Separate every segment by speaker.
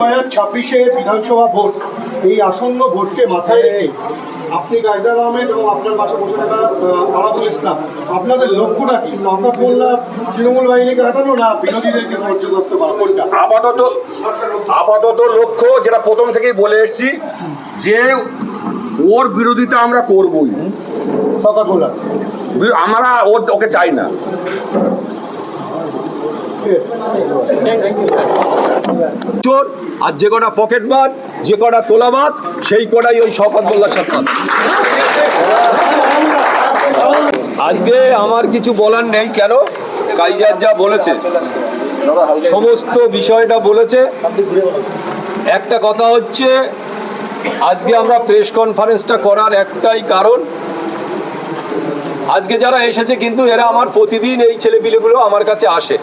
Speaker 1: হাজার ছাব্বিশে বিধানসভা ভোট এই আসন্ন ভোটকে মাথায় রেখে আপনি গাইজার আহমেদ এবং আপনার পাশে বসে থাকা আরাবুল ইসলাম আপনাদের লক্ষ্যটা কি? শওকত মোল্লা তৃণমূল বাহিনীকে হাঁটানো না বিরোধীদেরকে পর্যদস্ত করা? কোনটা?
Speaker 2: আপাতত আপাতত লক্ষ্য যেটা প্রথম থেকেই বলে এসেছি যে ওর বিরোধিতা আমরা করবই।
Speaker 1: শওকত মোল্লা।
Speaker 2: আমরা ওর ওকে চাই না। চোর, আর যে কটা পকেট মার, যে কটা তোলাবাজ সেই কটাই ওই শওকত মোল্লার সাথে আজকে আমার কিছু বলার নেই কেন? কাইজার যা বলেছে, সমস্ত বিষয়টা বলেছে। একটা কথা হচ্ছে, আজকে আমরা প্রেস কনফারেন্সটা করার একটাই কারণ, আজকে যারা এসেছে কিন্তু এরা আমার প্রতিদিন এই ছেলেপিলেগুলো আমার কাছে আসে।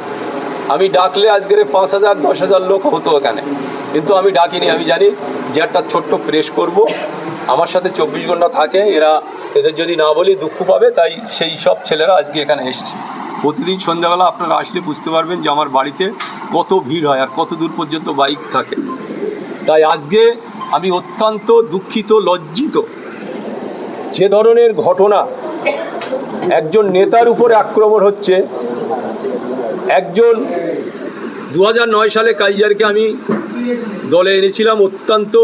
Speaker 2: আমি ডাকলে আজকের পাঁচ হাজার, দশ হাজার লোক হতো এখানে। কিন্তু আমি ডাকিনি, আমি জানি যে একটা ছোট্ট প্রেস করব। আমার সাথে চব্বিশ ঘণ্টা থাকে, এরা এদের যদি না বলি দুঃখ পাবে, তাই সেই সব ছেলেরা আজকে এখানে এসছে। প্রতিদিন সন্ধ্যাবেলা আপনারা আসলে বুঝতে পারবেন যে আমার বাড়িতে কত ভিড় হয় আর কত দূর পর্যন্ত বাইক থাকে। তাই আজকে আমি অত্যন্ত দুঃখিত, লজ্জিত যে ধরনের ঘটনা একজন নেতার উপরে আক্রমণ হচ্ছে একজন দু নয় সালে কাইজারকে আমি দলে এনেছিলাম, অত্যন্ত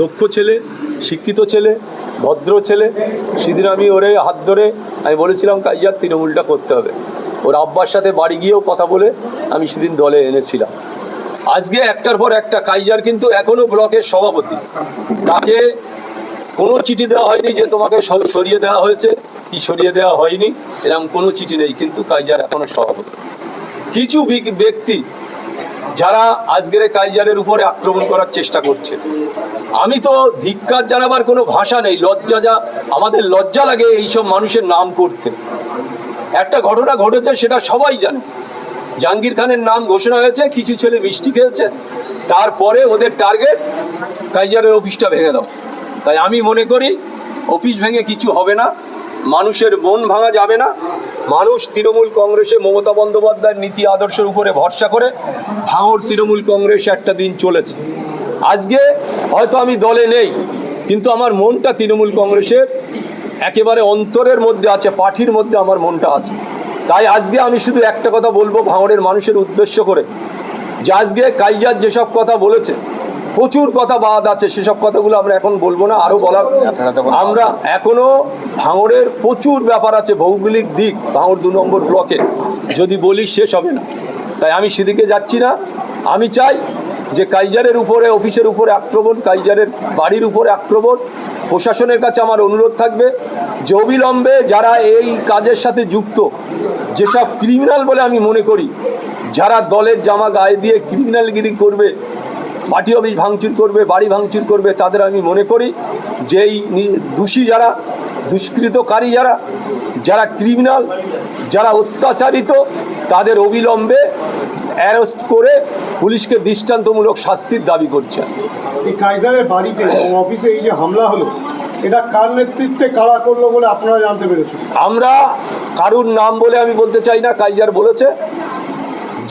Speaker 2: দক্ষ ছেলে, শিক্ষিত ছেলে, ভদ্র ছেলে। সেদিন আমি ওরে হাত ধরে আমি বলেছিলাম কাইজার তৃণমূলটা করতে হবে। ওর আব্বার সাথে বাড়ি গিয়েও কথা বলে আমি সেদিন দলে এনেছিলাম। আজকে একটার পর একটা কাইজার কিন্তু এখনও ব্লকের সভাপতি। তাকে কোনো চিঠি দেওয়া হয়নি যে তোমাকে সরিয়ে দেওয়া হয়েছে। কি সরিয়ে দেওয়া হয়নি, এরকম কোনো চিঠি নেই, কিন্তু কাইজার এখনও সভাপতি। কিছু ব্যক্তি যারা আজকের কাইজারের উপরে আক্রমণ করার চেষ্টা করছে। আমি তো ধিক্কার জানাবার কোনো ভাষা নেই, লজ্জা যা, আমাদের লজ্জা লাগে এইসব মানুষের নাম করতে। একটা ঘটনা ঘটেছে, সেটা সবাই জানে। জাহাঙ্গীর খানের নাম ঘোষণা হয়েছে, কিছু ছেলে মিষ্টি খেয়েছে, তারপরে ওদের টার্গেট কাইজারের অফিসটা ভেঙে দাও। তাই আমি মনে করি, অফিস ভেঙে কিছু হবে না। মানুষের মন ভাঙা যাবে না। মানুষ তৃণমূল কংগ্রেসে মমতা বন্দ্যোপাধ্যায়ের নীতি আদর্শের উপরে ভরসা করে ভাঙর তৃণমূল কংগ্রেস একটা দিন চলেছে। আজকে হয়তো আমি দলে নেই, কিন্তু আমার মনটা তৃণমূল কংগ্রেসের একেবারে অন্তরের মধ্যে আছে পাঠির মধ্যে আমার মনটা আছে। তাই আজকে আমি শুধু একটা কথা বলব ভাঙড়ের মানুষের উদ্দেশ্য করে। যে আজকে কাইজার যেসব কথা বলেছে প্রচুর কথা বাদ আছে, সেসব কথাগুলো আমরা এখন বলব না আরও বলার। আমরা এখনও ভাঙড়ের প্রচুর ব্যাপার আছে, ভৌগোলিক দিক, ভাঙড় দু নম্বর ব্লকে। যদি বলি শেষ হবে না। তাই আমি সেদিকে যাচ্ছি না। আমি চাই যে কাইজারের উপরে, অফিসের উপরে আক্রমণ, কাইজারের বাড়ির উপরে আক্রমণ। প্রশাসনের কাছে আমার অনুরোধ থাকবে যে অবিলম্বে যারা এই কাজের সাথে যুক্ত, যেসব ক্রিমিনাল বলে আমি মনে করি, যারা দলের জামা গায়ে দিয়ে ক্রিমিনালগিরি করবে পার্টি অফিস ভাঙচুর করবে বাড়ি ভাঙচুর করবে তাদের আমি মনে করি যে এই দোষী যারা দুষ্কৃতকারী যারা যারা ক্রিমিনাল যারা অত্যাচারিত তাদের অবিলম্বে অ্যারেস্ট করে পুলিশকে দৃষ্টান্তমূলক শাস্তির দাবি করছে।
Speaker 1: এই কাইজারের বাড়িতে অফিসে এই যে হামলা হলো এটা কার নেতৃত্বে কারা করল বলে আপনারা জানতে পেরেছেন?
Speaker 2: আমরা কারুর নাম বলে আমি বলতে চাই না কাইজার বলেছে।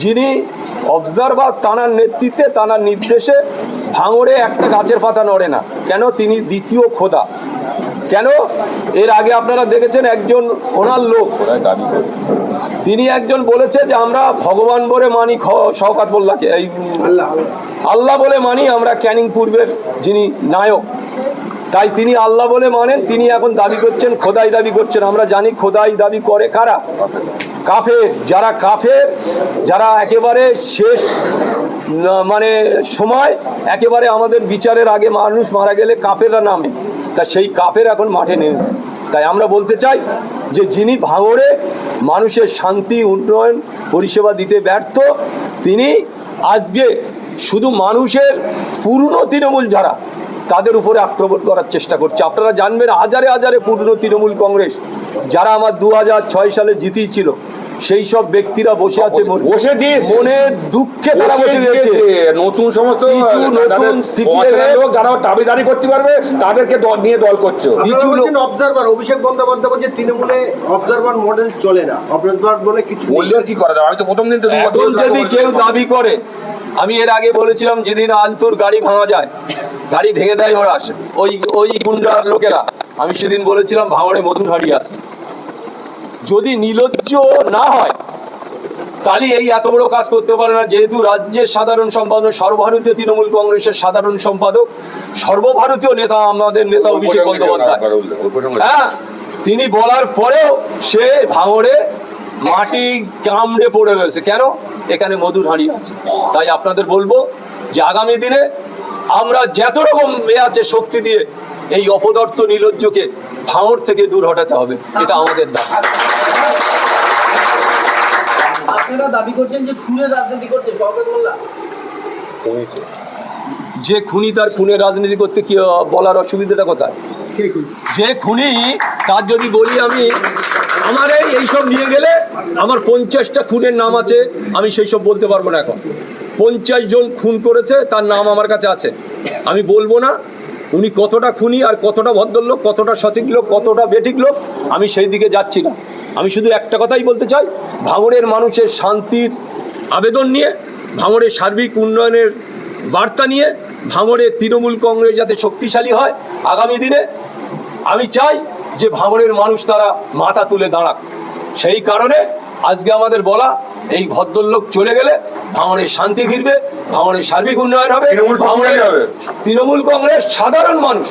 Speaker 2: যিনি অবজারভার তানার নেতৃত্বে তানার নির্দেশে ভাঙড়ে একটা গাছের পাতা নড়ে না। কেন? তিনি দ্বিতীয় খোদা। কেন? এর আগে আপনারা দেখেছেন একজন ওনার লোক তিনি একজন বলেছে যে আমরা ভগবান বলে মানি খ- শওকাত মোল্লাকে। এই আল্লাহ বলে মানি আমরা ক্যানিং পূর্বের যিনি নায়ক তাই তিনি আল্লাহ বলে মানেন, তিনি এখন দাবি করছেন, খোদাই দাবি করছেন। আমরা জানি খোদাই দাবি করে কারা? কাফের। যারা কাফের, যারা একেবারে শেষ মানে সময়, একেবারে আমাদের বিচারের আগে মানুষ মারা গেলে কাফেররা নামে। তা সেই কাফের এখন মাঠে নেমেছে। তাই আমরা বলতে চাই যে যিনি ভাঙড়ে মানুষের শান্তি, উন্নয়ন, পরিষেবা দিতে ব্যর্থ, তিনি আজকে শুধু মানুষের পুরনো তৃণমূল যারা তাদের উপরে আক্রমণ করার চেষ্টা করছে। আপনারা জানবেন হাজারে হাজারে পুরনো তৃণমূল কংগ্রেস যারা আমার দু ছয় সালে জিতিয়েছিল সেই সব ব্যক্তিরা বসে আছে
Speaker 3: বসে দিয়েছে।
Speaker 2: মনের দুঃখে তারা বসে গেছে
Speaker 3: নতুন সমস্ত
Speaker 2: কিছু নতুন
Speaker 3: লোক যারা দাবিদারি করতে পারবে তাদেরকে দল নিয়ে দল করছে।
Speaker 2: কিছু
Speaker 4: অবজারভার অভিষেক বন্দ্যোপাধ্যায় বলছে তৃণমূলে অবজারভার মডেল চলে না। অবজারভার বলে কিছু।
Speaker 3: বললে কি করা যাবে আমি তো প্রথম দিন তো
Speaker 2: যদি কেউ দাবি করে আমি এর আগে বলেছিলাম যেদিন আলতুর গাড়ি ভাঙা যায় গাড়ি ভেঙে দেয় ওরা। ওই ওই গুন্ডার লোকেরা। আমি সেদিন বলেছিলাম ভাঙড়ে মধুর হাড়ি আছে। যদি নিলজ্জ না হয় তাহলে এই এত বড় কাজ করতে পারে না। যেহেতু রাজ্যের সাধারণ সম্পাদক সর্বভারতীয় তৃণমূল কংগ্রেসের সাধারণ সম্পাদক সর্বভারতীয় নেতা আমাদের নেতা অভিষেক বন্দ্যোপাধ্যায়। হ্যাঁ তিনি বলার পরেও সে ভাঙড়ে মাটি কামড়ে পড়ে রয়েছে। কেন? এখানে মধুর হাঁড়ি আছে। তাই আপনাদের বলব যে আগামী দিনে আমরা যত রকম এ আছে শক্তি দিয়ে এই অপদার্থ নিলজ্জকে ভাঙড় থেকে দূর হটাতে হবে এটা আমাদের দাবি।
Speaker 5: আপনারা দাবি করছেন যে খুনের রাজনীতি করছে শওকত মোল্লা?
Speaker 2: যে খুনি তার খুনের রাজনীতি করতে কি বলার অসুবিধাটা কোথায়? যে খুনি তার যদি বলি আমি আমার এই এইসব নিয়ে গেলে আমার পঞ্চাশটা খুনের নাম আছে আমি সেই সব বলতে পারব না এখন। পঞ্চাশ জন খুন করেছে, তার নাম আমার কাছে আছে। আমি বলব না, উনি কতটা খুনি আর কতটা ভদ্রলোক, কতটা সঠিক লোক, কতটা বেঠিক লোক, আমি সেই দিকে যাচ্ছি না। আমি শুধু একটা কথাই বলতে চাই, ভাঙড়ের মানুষের শান্তির আবেদন নিয়ে, ভাঙড়ের সার্বিক উন্নয়নের বার্তা নিয়ে, ভাঙড়ে তৃণমূল কংগ্রেস যাতে শক্তিশালী হয়, আগামী দিনে আমি চাই যে ভাঙড়ের মানুষ তারা মাথা তুলে দাঁড়াক। সেই কারণে আজকে আমাদের বলা এই ভদ্রলোক চলে গেলে ভাঙড়ের শান্তি ফিরবে ভাঙড়ের সার্বিক উন্নয়ন হবে
Speaker 3: তৃণমূল
Speaker 2: কংগ্রেস সাধারণ মানুষ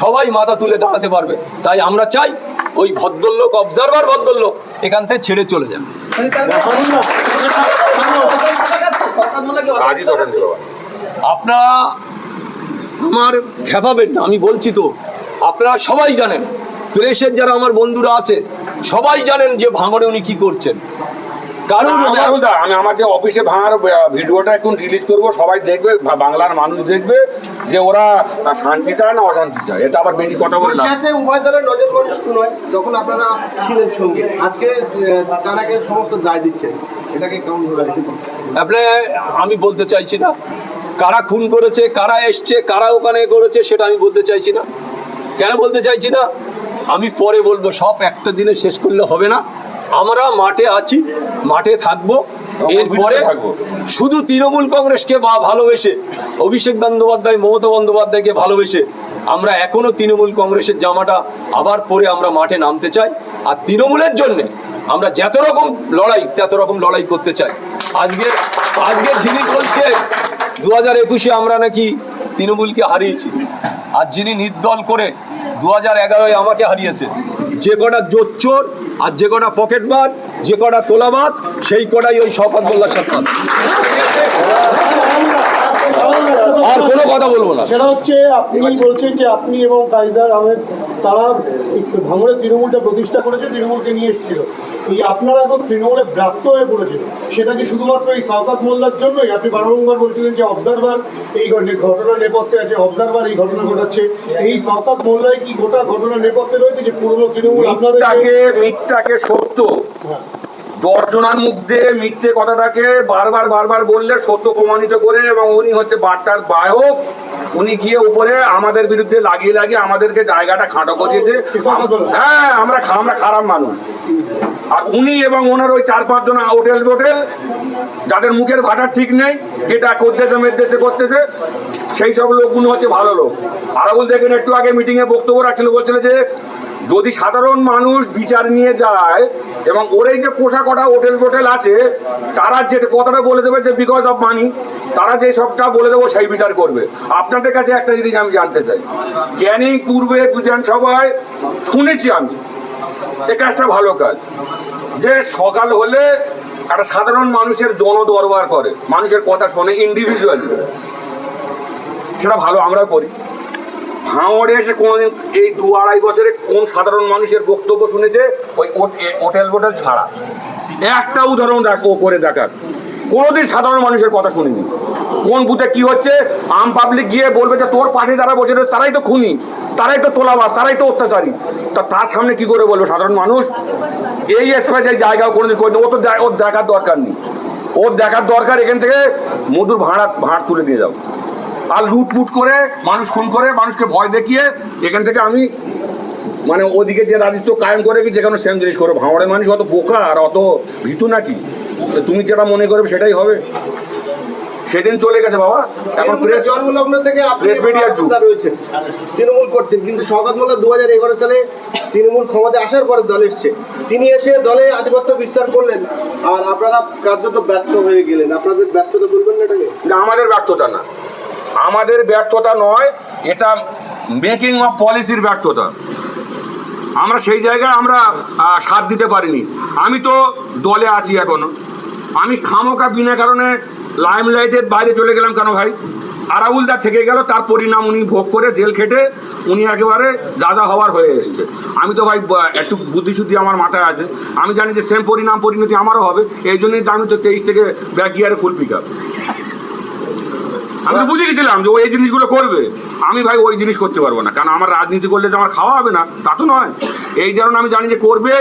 Speaker 2: সবাই মাথা তুলে দাঁড়াতে পারবে। তাই আমরা চাই ওই ভদ্রলোক অবজারভার ভদ্রলোক এখান থেকে ছেড়ে চলে যান আপনারা আমার খেপাবেন না আমি বলছি তো আপনারা সবাই জানেন প্রেসের যারা আমার বন্ধুরা আছে সবাই জানেন যে ভাঙড়ে উনি কি করছেন। কারণ
Speaker 3: আমি
Speaker 2: আমার
Speaker 3: রাহুলদা, আমি আমার অফিসে ভাঙার ভিডিওটা এখন রিলিজ করব সবাই দেখবে বাংলার মানুষ দেখবে যে ওরা শান্তি চায় না অশান্তি চায়। এটা আবার বেশি কথা বলে লাভ
Speaker 4: উভয় দলের নজর মানুষ খুন হয় যখন আপনারা ছিলেন সঙ্গে। আজকে তারাকে সমস্ত দায় দিচ্ছেন। এটাকে কেমন ধরে
Speaker 2: আপনি আমি বলতে চাইছি না। কারা খুন করেছে কারা এসছে কারা ওখানে করেছে সেটা আমি বলতে চাইছি না। কেন বলতে চাইছি না? আমি পরে বলব সব একটা দিনে শেষ করলে হবে না। আমরা মাঠে আছি মাঠে থাকব। এরপরে
Speaker 3: থাকব।
Speaker 2: শুধু তৃণমূল কংগ্রেসকে বা ভালোবেসে অভিষেক বন্দ্যোপাধ্যায় মমতা বন্দ্যোপাধ্যায়কে ভালোবেসে আমরা এখনও তৃণমূল কংগ্রেসের জামাটা আবার পরে আমরা মাঠে নামতে চাই। আর তৃণমূলের জন্যে আমরা যত রকম লড়াই তত রকম লড়াই করতে চাই। আজকে আজকে যিনি বলছে দু হাজার একুশে আমরা নাকি তৃণমূলকে হারিয়েছি। আর যিনি নির্দল করে দু হাজার এগারোয় আমাকে হারিয়েছে যে কটা জোচ্চোর আর যে কটা পকেট মার যে কটা তোলা মাছ সেই কটাই ওই শওকত মোল্লার সাথে। আর কোনো কথা বলব না।
Speaker 1: সেটা হচ্ছে আপনি বলছেন যে আপনি এবং কাইজার আহমেদ তারা ভাঙড়ের তৃণমূলটা প্রতিষ্ঠা করেছে তৃণমূলকে নিয়ে এসেছিল। এই আপনারা এখন তৃণমূলে ব্রাত্য হয়ে পড়েছিল সেটা কি শুধুমাত্র এই সাউকাত মোল্লার জন্যই? আপনি বারংবার বলছিলেন যে অবজারভার এই ঘটনা- ঘটনার নেপথ্যে আছে অবজারভার এই ঘটনা ঘটাচ্ছে। এই সাউকাত মোল্লাই কি গোটা ঘটনার নেপথ্যে রয়েছে যে পুরনো তৃণমূল আপনাদের
Speaker 3: মিথ্যাকে সত্য। দর্শনার মুখ দিয়ে মিথ্যে কথাটাকে বারবার বারবার বললে সত্য প্রমাণিত করে এবং উনি হচ্ছে বার্তার বাহক। উনি গিয়ে উপরে আমাদের বিরুদ্ধে লাগিয়ে লাগিয়ে আমাদেরকে জায়গাটা খাটো করিয়েছে। হ্যাঁ আমরা আমরা খারাপ মানুষ। আর উনি এবং ওনার ওই চার পাঁচজন হোটেল বোটেল যাদের মুখের ভাষা ঠিক নেই যেটা করতেছে মেরতেছে করতেছে সেই সব লোকগুলো হচ্ছে ভালো লোক। আরও বলতে এখানে একটু আগে মিটিংয়ে বক্তব্য রাখছিল বলছিল যে যদি সাধারণ মানুষ বিচার নিয়ে যায় এবং ওর এই যে পোষা কটা হোটেল ফোটেল আছে, তারা যে কথাটা বলে দেবে যে বিকজ অফ মানি তারা যে সবটা বলে দেবো সেই বিচার করবে। আপনাদের কাছে একটা জিনিস আমি জানতে চাই। ক্যানিং পূর্বে বিধানসভায় শুনেছি আমি এই কাজটা ভালো কাজ। যে সকাল হলে একটা সাধারণ মানুষের জন দরবার করে, মানুষের কথা শোনে ইন্ডিভিজুয়ালি সেটা ভালো আমরা করি। ভাঙড়ে এসে কোনোদিন এই দু আড়াই বছরে কোন সাধারণ মানুষের বক্তব্য শুনেছে? ওই হোট- হোটেল বোটেল ছাড়া। একটা উদাহরণ দেখ, ও করে দেখার কোনোদিন সাধারণ মানুষের কথা শুনিনি। কোন বুথে কি হচ্ছে? আম পাবলিক গিয়ে বলবে যে, তোর পাশে যারা বসে রয়েছে, তারাই তো খুনি। তারাই তো তোলাবাস তারাই তো অত্যাচারী। তা তার সামনে কি করে বলব সাধারণ মানুষ? এই স্পেস এই জায়গাও কোনোদিন করে ও তো ওর দেখার দরকার নেই। ওর দেখার দরকার এখান থেকে মধুর ভাড়া, ভাড় তুলে দিয়ে যাও। আর লুটপুট করে মানুষ খুন করে মানুষকে ভয় দেখিয়ে এখান থেকে আমি মানে ওদিকে যে রাজত্ব কায়েম করে কি যেখানে সেম জিনিস করো। ভাঙড়ের মানুষ অত বোকা আর অত ভীতু নাকি? তুমি যেটা মনে করবে সেটাই হবে। সেদিন চলে গেছে বাবা। এখন প্রেস
Speaker 4: জন্মলগ্ন থেকে আপনি
Speaker 3: প্রেস মিডিয়ার যুগ।
Speaker 4: রয়েছেন। তৃণমূল করছেন কিন্তু শওকত মোল্লা দু হাজার এগারো সালে তৃণমূল ক্ষমতায় আসার পরে দলে এসছে। তিনি এসে দলে আধিপত্য বিস্তার করলেন আর আপনারা কার্যত ব্যর্থ হয়ে গেলেন। আপনাদের ব্যর্থতা বলবেন না এটাকে?
Speaker 3: আমাদের ব্যর্থতা না। আমাদের ব্যর্থতা নয়, এটা মেকিং অফ পলিসির ব্যর্থতা। আমরা সেই জায়গায় আমরা সাথ দিতে পারিনি। আমি তো দলে আছি এখনও। আমি খামোকা বিনা কারণে লাইমলাইটের বাইরে চলে গেলাম কেন ভাই? আরাবুলদা থেকে গেল, তার পরিণাম উনি ভোগ করে জেল খেটে উনি একেবারে যা যা হওয়ার হয়ে এসছে। আমি তো ভাই একটু বুদ্ধিশুদ্ধি আমার মাথায় আছে। আমি জানি যে সেম পরিণাম, পরিণতি আমারও হবে। এই জন্যই আমি তো তেইশ থেকে ব্যাক গিয়ারে ফুল আমি তো বুঝে গেছিলাম যে ও এই জিনিসগুলো করবে। আমি ভাই ওই জিনিস করতে পারব না। কারণ আমার রাজনীতি করলে তো আমার খাওয়া হবে না? তা তো নয়। এই কারণে আমি জানি যে করবে,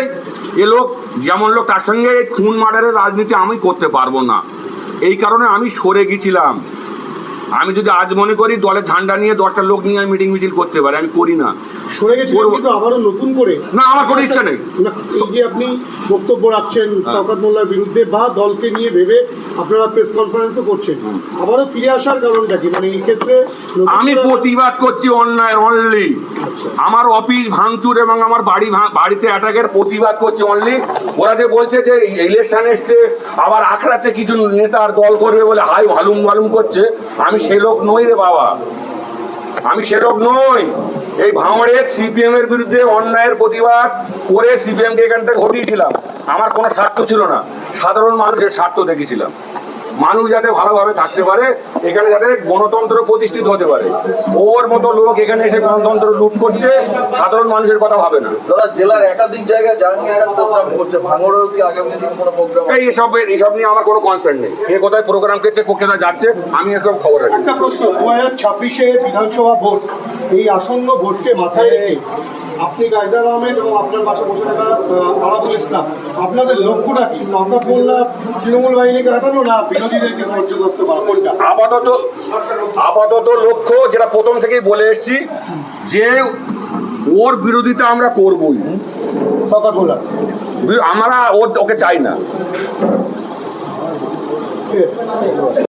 Speaker 3: এ লোক, যেমন লোক তার সঙ্গে খুন মার্ডারের রাজনীতি আমি করতে পারব না। এই কারণে আমি সরে গেছিলাম। আমি যদি আজ মনে করি দলের ঝান্ডা নিয়ে দশটা লোক নিয়ে আমি মিটিং মিছিল করতে পারি, আমি করি না।
Speaker 1: সরে
Speaker 3: করব।
Speaker 1: কিন্তু আবারও নতুন করে
Speaker 3: না, আমার কোনো ইচ্ছা নেই।
Speaker 1: যে আপনি বক্তব্য রাখছেন
Speaker 3: হ্যাঁ।
Speaker 1: শওকত মোল্লার বিরুদ্ধে বা দলকে নিয়ে ভেবে আপনারা প্রেস কনফারেন্সও করছেন আবারও ফিরে আসার কারণটা কি মানে এই ক্ষেত্রে
Speaker 3: আমি প্রতিবাদ করছি অন্যায় অনলি
Speaker 1: আচ্ছা।
Speaker 3: আমার অফিস ভাঙচুর এবং আমার বাড়ি বাড়িতে অ্যাটাকের প্রতিবাদ করছি অনলি ওরা যে বলছে যে ইলেকশন এসছে আবার আখড়াতে কিছু নেতার দল করবে বলে হাই ভালুম ভালুম করছে আমি সে লোক নই রে বাবা আমি সেরকম নই। এই ভাঙড়ে সিপিএম এর বিরুদ্ধে অন্যায়ের প্রতিবাদ করে সিপিএম কে এখান থেকে ঘটিয়েছিলাম আমার কোনো স্বার্থ ছিল না। সাধারণ মানুষের স্বার্থ দেখেছিলাম। মানুষ যাতে ভালোভাবে থাকতে পারে এখানে যাতে গণতন্ত্র প্রতিষ্ঠিত হতে পারে। ওর মতো লোক এখানে এসে গণতন্ত্র লুট করছে সাধারণ মানুষের কথা ভাবে না।
Speaker 6: দাদা জেলার একাধিক জায়গায় জাহাঙ্গীর খান প্রোগ্রাম করছে। ভাঙড়েও কি আগামী দিন কোনো প্রোগ্রাম
Speaker 3: এই এসব এইসব নিয়ে আমার কোনো কনসার্ন নেই। এ কোথায় প্রোগ্রাম করছে কোথায় যাচ্ছে আমি একদম খবর রাখি।
Speaker 1: একটা প্রশ্ন দু হাজার ছাব্বিশে বিধানসভা ভোট এই আসন্ন ভোটকে মাথায় রেখে আপনি গাইজার আহমেদ এবং আপনার পাশে বসে থাকা আরাবুল ইসলাম আপনাদের লক্ষ্যটা কি? শওকত মোল্লা তৃণমূল বাহিনীকে হাঁটানো না
Speaker 3: আপাতত আপাতত লক্ষ্য যেটা প্রথম থেকেই বলে এসছি যে ওর বিরোধিতা আমরা করবই। আমরা ওর ওকে চাই না।